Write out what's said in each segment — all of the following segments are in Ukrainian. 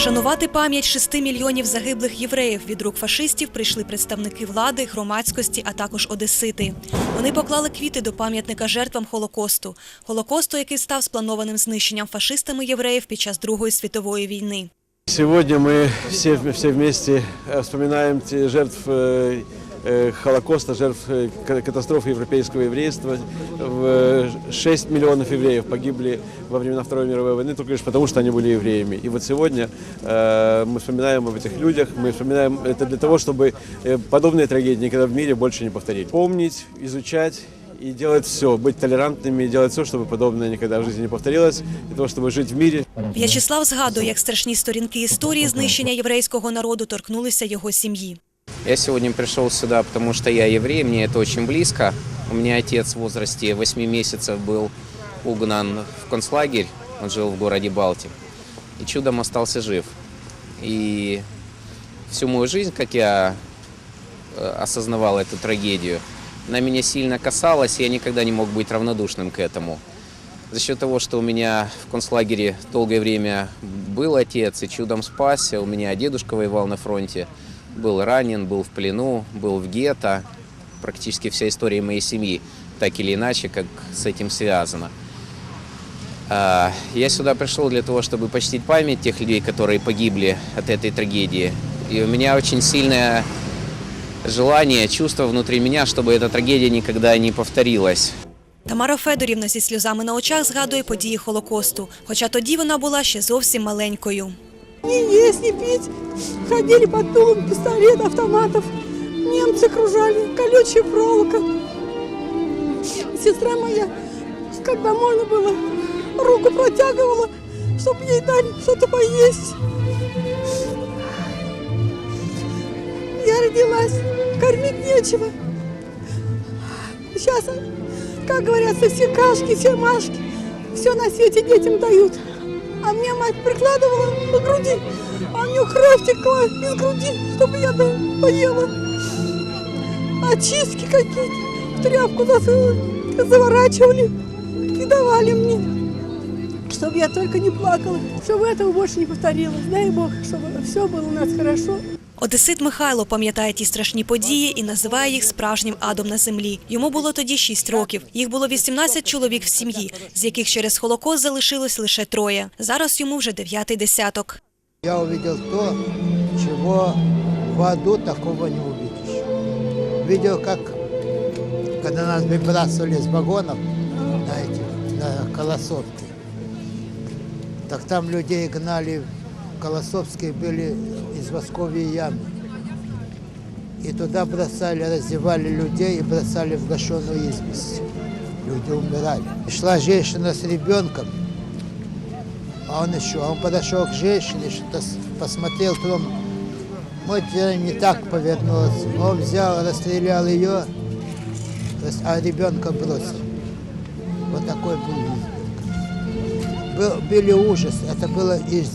Вшанувати пам'ять шести мільйонів загиблих євреїв від рук фашистів прийшли представники влади, громадськості, а також одесити. Вони поклали квіти до пам'ятника жертвам Холокосту. Холокосту, який став спланованим знищенням фашистами євреїв під час Другої світової війни. Сегодня мы все, все вместе э, вспоминаем те жертв э, э, Холокоста, жертв э, ка- катастрофы европейского еврейства. В, э, 6 миллионов евреев погибли во времена Второй мировой войны только лишь потому, что они были евреями. И вот сегодня э, мы вспоминаем об этих людях, мы вспоминаем это для того, чтобы э, подобные трагедии никогда в мире больше не повторить. Помнить, изучать и делать все, быть толерантными, и делать все, чтобы подобное никогда в жизни не повторилось, для того, чтобы жить в мире, В'ячеслав згадує, як страшні сторінки історії знищення єврейського народу торкнулися його сім'ї. Я сегодня пришел сюда, потому что я еврей, мне это очень близко. У меня отец в возрасте 8 месяцев был угнан в концлагерь, он жил в городе Балти, и чудом остался жив. И всю мою жизнь, как я э, осознавал эту трагедию, она меня сильно касалась, и я никогда не мог быть равнодушным к этому. За счет того, что у меня в концлагере долгое время был отец и чудом спасся, у меня дедушка воевал на фронте, был ранен, был в плену, был в гетто. Практически вся история моей семьи так или иначе, как с этим связана. А, Я сюда пришел для того, чтобы почтить память тех людей, которые погибли от этой трагедии. И у меня очень сильное желание, чувство внутри меня, чтобы эта трагедия никогда не повторилась. Тамара Федорівна зі сльозами на очах згадує події Холокосту, хоча тоді вона була ще зовсім маленькою. Не есть, не пить. Ходили под дулом пистолет, автоматов. Немцы окружали, колючая проволока. Сестра моя, когда можно было, руку протягивала, чтобы ей дали что-то поесть. Я родилась, кормить нечего. Сейчас, как говорятся, все кашки, все машки, все на свете детям дают. А мне мать прикладывала к груди, а у нее кровь текла из груди, чтобы я да, поела. Очистки какие-то в тряпку за- заворачивали и давали мне. Чтобы я только не плакала, чтобы этого больше не повторилось. Дай Бог, чтобы все было у нас хорошо. Одесит Михайло пам'ятає ті страшні події і називає їх справжнім адом на землі. Йому було тоді 6 років. Їх було 18 чоловік в сім'ї, з яких через Холокост залишилось лише троє. Зараз йому вже дев'ятий десяток. Я увидел то, чего в аду такого не увидишь. Видел, как когда нас выбрасывали с вагонов на этих, на Колосовке, так там людей гнали, Колосовские были из восковой ямы. И туда бросали, раздевали людей и бросали в гашеную известь. Люди умирали. Шла женщина с ребенком, а он еще, он подошел к женщине, что-то посмотрел, потом мой не так повернулся. Он взял, расстрелял ее, а ребенка бросил. Вот такой был. Был, были ужас, это было из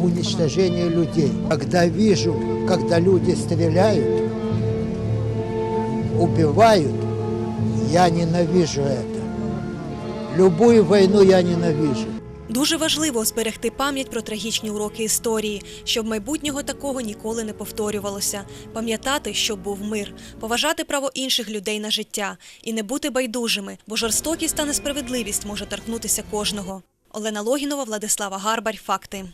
уничтожения людей. Когда вижу, когда люди стреляют, убивают, я ненавижу это. Любую войну я ненавижу. Дуже важливо зберегти пам'ять про трагічні уроки історії, щоб майбутнього такого ніколи не повторювалося. Пам'ятати, щоб був мир, поважати право інших людей на життя і не бути байдужими, бо жорстокість та несправедливість може торкнутися кожного. Олена Логінова, Владислава Гарбарь. Факти.